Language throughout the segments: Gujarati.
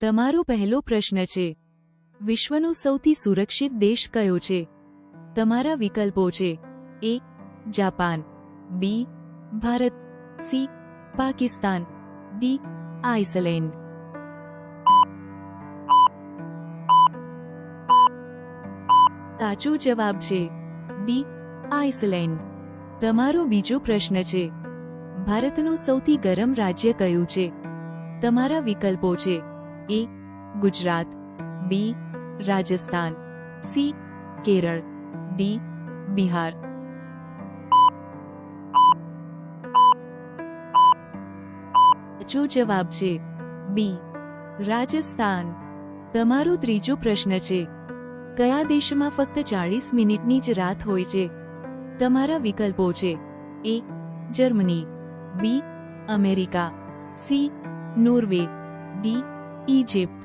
તમારો પહેલો પ્રશ્ન છે, વિશ્વનો સૌથી સુરક્ષિત દેશ કયો છે? તમારા વિકલ્પો છે, A, Japan, B, Bharat, C, Pakistan, D, Iceland. સાચો જવાબ છે, ડી, આઇસલેન્ડ. તમારો બીજો પ્રશ્ન છે, ભારતનું સૌથી ગરમ રાજ્ય કયું છે? તમારા વિકલ્પો છે A Gujarat B Rajasthan C Kerala D Bihar સાચો જવાબ છે બી રાજસ્થાન તમારો ત્રીજો પ્રશ્ન છે કયા દેશમાં ફક્ત ચાળીસ મિનિટની જ રાત હોય છે તમારા વિકલ્પો છે A Germany B America C Norway D Egypt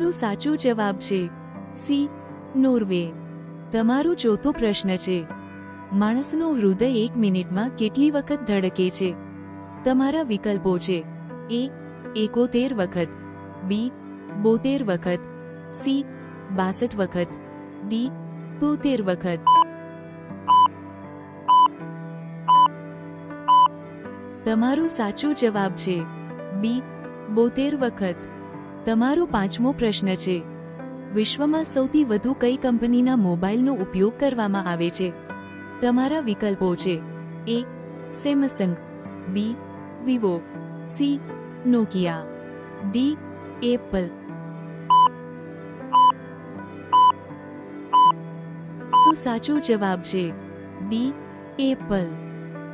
નો સાચો જવાબ છે સી, નોર્વે. તમારો ચોથો પ્રશ્ન છે. માણસનું હૃદય એક મિનિટમાં કેટલી વખત ધડકે છે? તમારા વિકલ્પો છે. એ, એકોતેર વખત. બી, બોતેર વખત. સી, બાસઠ વખત. ડી, તોતેર વખત. તમારો સાચો જવાબ છે. બી બોતેર વખત. તમારો પાંચમો પ્રશ્ન છે. વિશ્વમાં સૌથી વધુ કઈ કંપનીના મોબાઈલનો ઉપયોગ કરવામાં આવે છે? તમારા વિકલ્પો છે. A Samsung. B Vivo. C Nokia. D Apple. સાચો જવાબ છે. D Apple.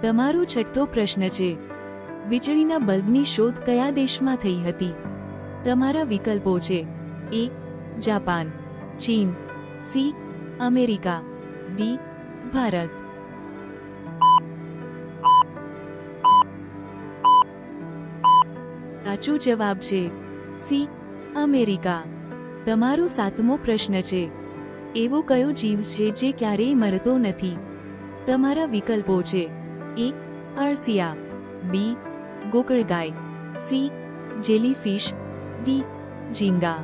તમારો છઠ્ઠો પ્રશ્ન છે. વીજળીના બલ્બની શોધ કયા દેશમાં થઈ હતી? તમારા વિકલ્પો છે. એ, જાપાન, ચીન, સી, અમેરિકા, ડી, ભારત. સાચો જવાબ છે. C, America. તમારો સાતમો પ્રશ્ન છે. એવો કયો જીવ છે જે ક્યારેય મરતો નથી? તમારા વિકલ્પો છે. એ અળસિયા બી ગોકળગાય સી જેલીફિશ ડી ઝીંગા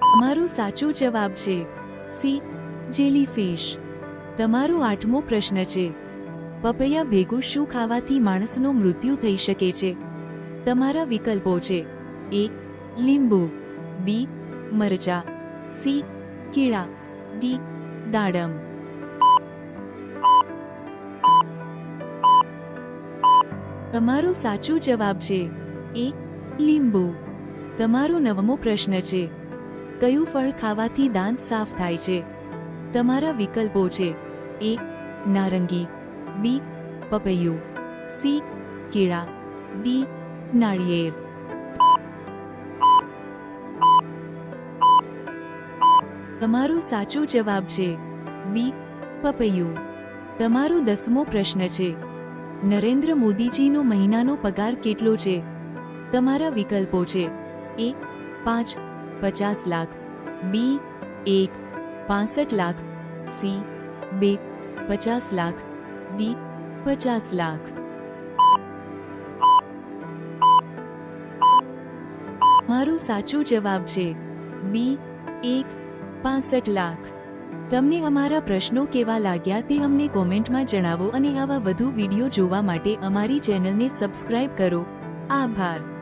તમારો સાચો જવાબ છે સી જેલીફિશ તમારો આઠમો પ્રશ્ન છે, પપૈયા ભેગું શું ખાવાથી માણસનું મૃત્યુ થઈ શકે છે? તમારા વિકલ્પો છે એ લીંબુ. બી મરચા. સી કીળા. ડી દાડમ તમારો સાચો જવાબ છે એ લીંબુ. તમારો નવમો પ્રશ્ન છે, કયું ફળ ખાવાથી દાંત સાફ થાય છે? તમારા વિકલ્પો છે એ નારંગી, બી પપૈયું, સી કેળા, ડી નાળિયેર. તમારો સાચો જવાબ છે. બી. પપૈયું. તમારો દસમો પ્રશ્ન છે. નરેન્દ્ર મોદીજીનો મહિનાનો પગાર કેટલો છે? તમારા વિકલ્પો છે. એ. પાંચ. પચાસ લાખ. બી. એક. પાસઠ લાખ. સી. બે. પચાસ લાખ. ડી. પચાસ લાખ. મારો સાચો જવાબ છે. બી. એક. પાસઠ લાખ. તમને અમારા પ્રશ્નો કેવા લાગ્યા તે અમને કોમેન્ટમાં જણાવો અને આવા વધુ વીડિયો જોવા માટે અમારી ચેનલને સબસ્ક્રાઇબ કરો. આભાર.